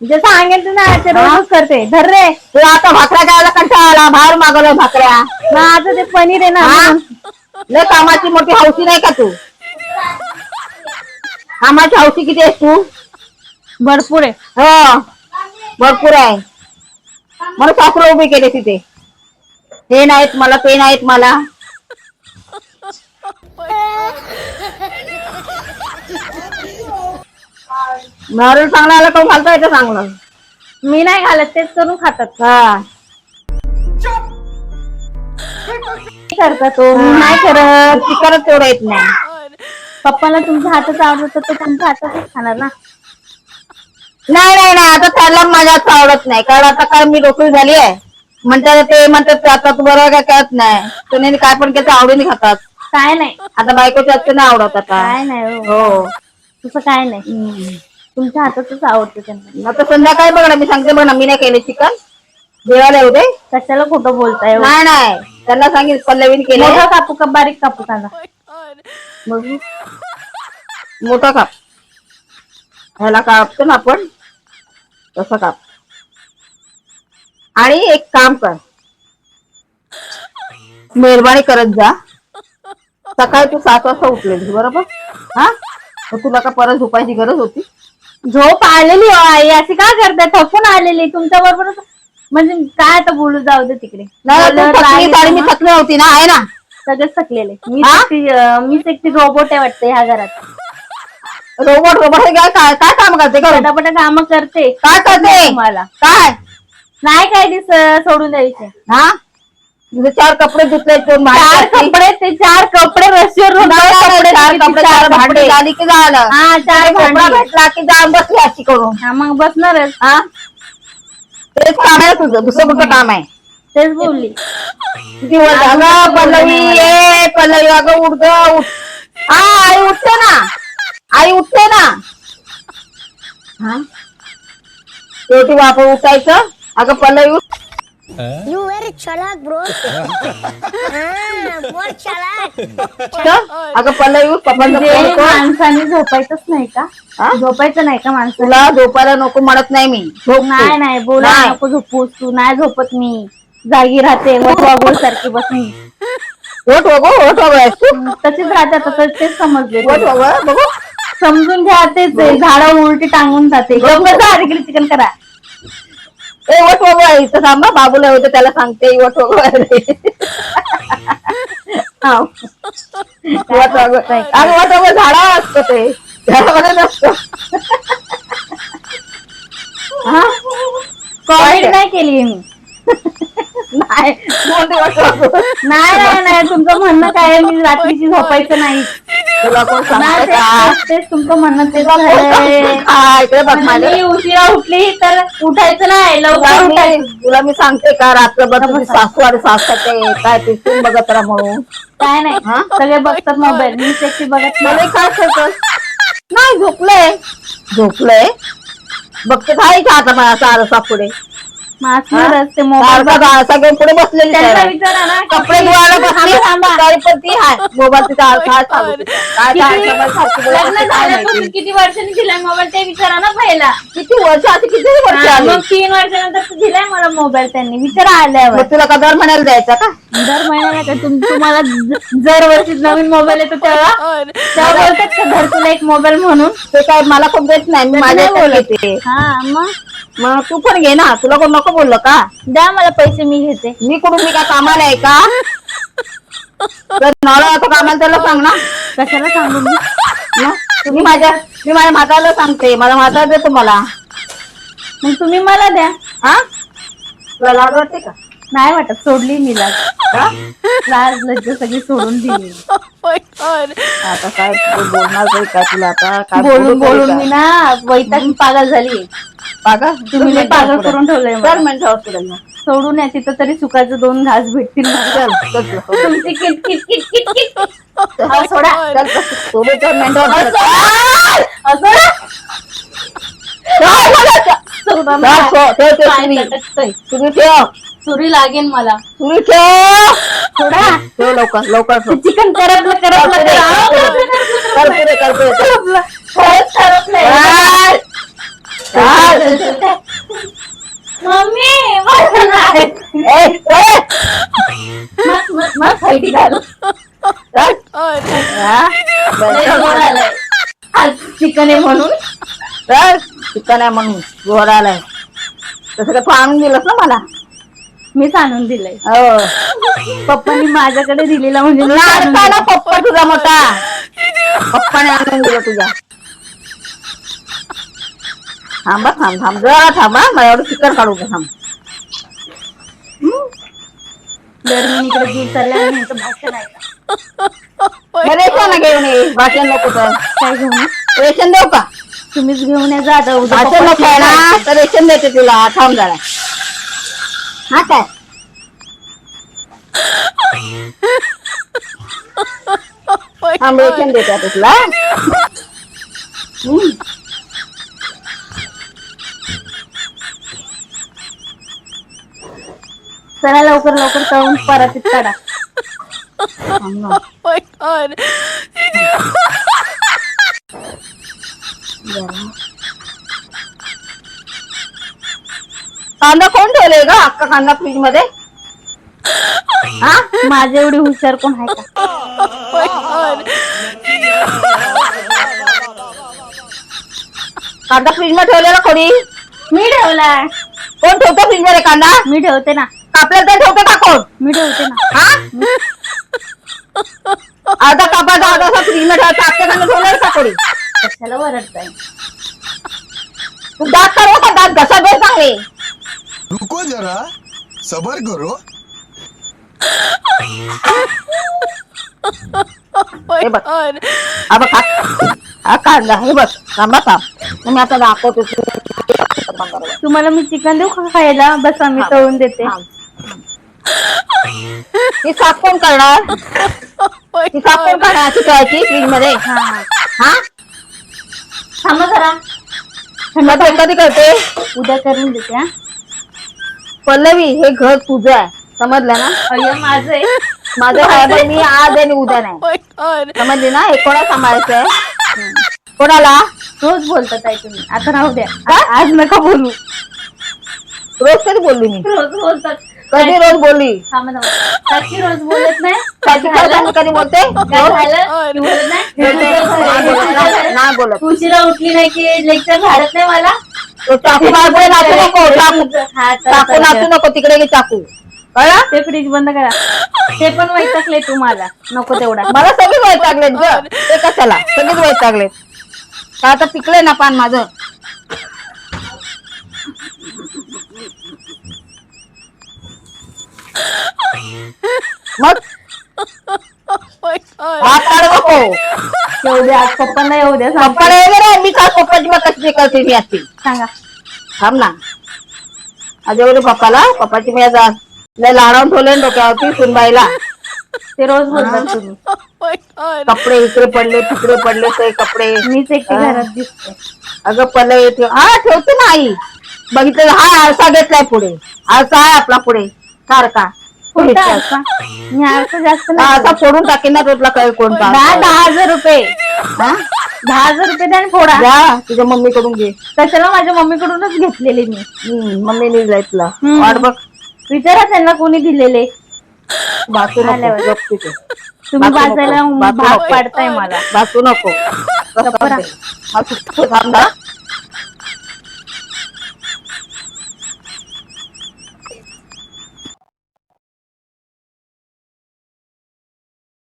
जे सांगेल ते ना ते रोजच करते. धर रे. तू आता भाकऱ्या खायला कंटाळा आला बाहेर मागवलं भाकऱ्या. आता ते पनीर आहे ना हा? लय कामाची मोठी हौशी नाही का तू? कामाची हौशी किती आहेस तू? भरपूर आहे. हो भरपूर आहे. मला सासरं उभी केले तिथे. हे नाहीत मला ते नाहीत मला. नारळ चांगला आला का घालता येतं चांगलं मी नाही घालत तेच करून खातात. हा. करता तो? मी नाही करत. चिकनच तेवढं येत नाही. पप्पाला तुमच्या हाताचं आवडत तर तुमच्या हातातच खाणार ना. नाही नाही नाही. आता त्याला माझ्याच आवडत नाही. कारण आता काय मी डोकळी झाली आहे. म्हणतात ते म्हणतात आता तू बरोबर काय कळत नाही. तुम्ही काय पण केलं आवडीने खातात. काय नाही. आता बायकोच्या हातचं नाही आवडत आता. काय नाही हो. तसं काय नाही. तुमच्या हातातच आवडतं त्यांना. आता संध्याकाळी बघ ना मी सांगते बघ ना मी नाही केले चिकन. जेवायला येऊ दे. कशाला खोटं बोलताय हो? नाही नाही. त्यांना सांगितलं पल्लवीने केलं मोठा कापू का बारीक कापू कांदा मग? मोठा काप. ह्याला कापतो ना आपण. तसा काप. आणि एक काम कर. मेहरबानी करत जा. सकाळी तू सात वाजता उठलेली बरोबर? हा? तुला का परत झोपायची गरज होती. झोप आलेली हो आई अशी का करताय थकून आलेली तुमच्या बरोबर? म्हणजे काय आता बोलू जाऊ दे तिकडे. नाही तू थकली मी थकली होती ना आहे ना? सगळेच थकलेले. मी हा? एकटी, अं, मीच एकटी रोबोट आहे वाटते ह्या घरात. रोबोट रोबोट हे काय काय काय काम करते पटापट काम करते. काय करते? तुम्हाला. काय? नाही काय दिस सोडून द्यायचे. हा? चार कपडे धुतले चार. कपडे ते चार कपडे नाही, कपडे चार कपडे चार भांडी. झाली की झालं? हा चार कपडा भांडी. भेटला की जाऊन बसली अशी करून. हा मग बसणारच हा? तेच काम आहे तुझं दुसरं कुठं काम आहे? तेच बोलली. वर अगं पल्लवी ये पल्लवी अगं उठ ग उठ. हा आई उठते ना. आई उठते ना. हा? शेवटी बापा उठायचं. अगं पल्लवी उठ. You very chalak, bro. ah, more chalak. अगं पल्लवी म्हणजे. माणसाने झोपायचंच नाही का हा? झोपायचं नाही का माणसाने तुला झोपायला नको म्हणत नाही मी झोप. नाही नाही बोला नाही. नको झोपूस तू नाही झोपत मी जागी राहते वगोळ सारखी बस मी ओठ वगो ओठ वगो आहेस तू तशीच राहते आता तर तेच समजले ओठ वगो बघू समजून घ्या तेच आहे. झाडं उलटी टांगून जाते गप्प जा तिकडे चिकन करा ए वट इथं थांब. बाबूला होतं त्याला सांगते वट वगो आहे. हा. वट वगो अगं वट झाडा असतं ते. झाडामध्ये नसतं. हा? कॉमेडी नाही केली मी. नाही. कोणते वट वगो नाही नाही नाही. तुमचं म्हणणं काय आहे, मी रात्रीची झोपायचं नाही. तुला कोण सांगतं का? तेच- तुमचं म्हणणं तेच? इकडे बघ म्हणजे माझ्या मी उशिरा उठली तर उठायचं नाही लवकर तुला उठायचं. मी तुला मी सांगते का? रात्रभर तुझी सासू आणि सासते काय ते तू बघत राहा म्हणून? काय नाही हा? सगळे बघतात मोबाईल मी एकटी बघत मला नाही काय करतोस? नाही झोपलंय. झोपलंय? बघते काय का आता माझा सारसा पुढे ते मोबाईल पुढे बसलेली त्यांना आहे. विचारा ना कपडे धुवायला बसली. पण ती आहे मोबाईल तिचा तुला? काय किती- काय मोबाईल सारखी बोलत लग्न असते, काय झाल्यापासून माहिती. किती वर्षांनी दिलाय मोबाईल ते विचारा ना पहिला. किती वर्ष आता किती वर्ष हा, आली मग तीन वर्षानंतर तर दिलाय मला मोबाईल त्यांनी. विचारा आल्यावर. मग तुला का दर म्हणायला द्यायचा का? दर महिन्याला का? तुम- तुम्हाला ज- जर वर्षी नवीन मोबाईल येतो तेव्हा तेव्हा बोलतात का धर तुला एक मोबाईल म्हणून? ते काय मला कोण देत नाही मी माझ्या बोलत. हा मग? मग तू पण घे ना. तुला कोण नको बोललं का? द्या मला पैसे मी घेते. मी कुठून मी काय कामाला आहे का? तर नवरा आता कामाला त्याला सांग ना. कशाला सांगू मी? मी माझ्या मी माझ्या म्हाताला सांगते. माझा म्हातारा देतो मला. मग तुम्ही मला द्या. हा? तुला लाज वाटते का? नाही वाटत सोडली मी लाज? लाज लज्ज सगळी सोडून दिली आता काय तू बोलणार काय तुला आता काय बोलून बोलून? मी ना वैताग पागल झाली पागल तुम्ही लय पागल करून ठेवलंय मला. हॉस्पिटलला सोडून या तिथं तरी सुखाचं दोन घास भेटतील मला. चल चल चल. तुमची किट किट किट किट किट हा, सोडा चल चल. सोबत चल मेंढ्या हॉस्पिटलला. असं ना? सोडा ना. चल, ठेव, ठेव, ठेव, पाय सुरी. लटकतोय. सुरी ठेव सुरी लागेल मला. लवकर लवकर चिकन करत मम्मी चिकन आहे म्हणून. चिकन आहे म्हणून. जोर आलाय. तसं काय तू आणून दिलंस ना मला? मीच आणून दिलंय. हो. पप्पांनी माझ्याकडे दिलेला म्हणजे आणून. पप्पा तुझा मोठा. पप्पाने आणून दिलं तुझ्या थांबा थांब थांब. जरा थांबा मला एवढं चिकन काढू दे थांब. दर मी इकडे दूर चालले आणि यांचं भाषण ऐका मग रेशन घेऊन ये. भाषण नको तर. काय घेऊन ये? रेशन देऊ का? तुम्हीच घेऊन या जा आता. उद्या भाषण नको आहे ना तर रेशन देते तुला. थांब जरा. हा काय थांब रेशन देते आता तुला हम्म. चला लवकर लवकर तळून परातीत काढा थांब कांदा कोण ठेवले ग अख्खा कांदा फ्रीजमध्ये? हा? माझ्या एवढी हुशार कोण आहे का? कांदा फ्रीजमध्ये ठेवलेला खोडी मी ठेवलाय. कोण ठेवतो फ्रीजमध्ये कांदा? मी ठेवते ना. कापला तर ठेवतो का कोण? मी ठेवते ना. हा? अर्धा कापाचा अर्धा असा फ्रीजमध्ये ठेवायचा आपल्या कांदा ठेवणार का खोडी कशाला वरडताय? तू दात काढू का दात घसा दे चांगले रुको जरा. सबर करो. हे बघ. हा बघ हा. हा हे बघ थांबा थांब. मी आता दाखवतो. बरोबर तुम्हाला मी चिकन देऊ का खायला? बस आम्ही तळून देते. ही साफ कोण करणार? ही साफ कोण करणार अशी ठेवायची फ्रीजमध्ये हा. हा? थांबा जरा. मग ते कधी करते? उद्या करून देते हा. पल्लवी हे घर तुझं आहे. समजलं ना? अय्या माझं आहे. माझं आहे पण मी आज आणि उद्या नाही. समजली ना? हे कोणा सांभाळायचं आहे? कोणाला? रोज बोलतात आहे तुम्ही. आता राहू द्या. आ- आज नका बोलू. रोज कधी बोलली मी? रोज बोलतात. कधी रोज बोलली? थांबा रोज बोलत नाही. काय झालं? कधी बोलते? काय झालं? बोलत नाही? नाही नाही बोलत. उशिरा उठली नाही की लेक्चर झाडत नाही मला. चाकू मारतोय नाचू नको चाकू. हा चाकू चला, नाचू. नको तिकडे घे चाकू. कळलं? ते फ्रीज बंद करा. ते पण वैतागले तुम्हाला. नको तेवढा. मला सगळीच वैतागलेत ग. ते कशाला? सगळीच वैतागलेत. का आता पिकले ना पान माझं? मग? हात काढ नको. येऊ द्या आज पप्पांना येऊ सांग पप्पा नाही वगैरे मी का पप्पाची मग कशी करते मी असते सांगा. थांब ना. आज एवढे पप्पाला पप्पाची मी आज. लय लाडावून ठेवले ना डोक्यावरती सुनबाईला. ते रोज बोलतात तुम्ही. कपडे इकडे पडले तिकडे पडले ते कपडे. मीच एकटी घरात दिसते. अगं पल्लवी ठेव. हा ठेवते ना आई. बघितलं हा आरसा घेतलाय पुढे. आरसा आहे आपला पुढे. सारखा. मी आरसा जास्त नाही असा फोडून टाकेन ना तुला काय कोणता दहा दहा हजार रुपये. हा? दहा हजार रुपये द्या आणि फोडा. जा तुझ्या मम्मी कडून घे. कशाला माझ्या मम्मीकडूनच घेतलेले मी? मम्मीने तुला हम्म. वाट बघ. विचारा त्यांना कोणी दिलेले. बासू नको. आल्यावर. गप तिथे. तुम्ही नको, वाचायला भाग नको. पाडताय मला. बासू नको. गप्प थांब ना.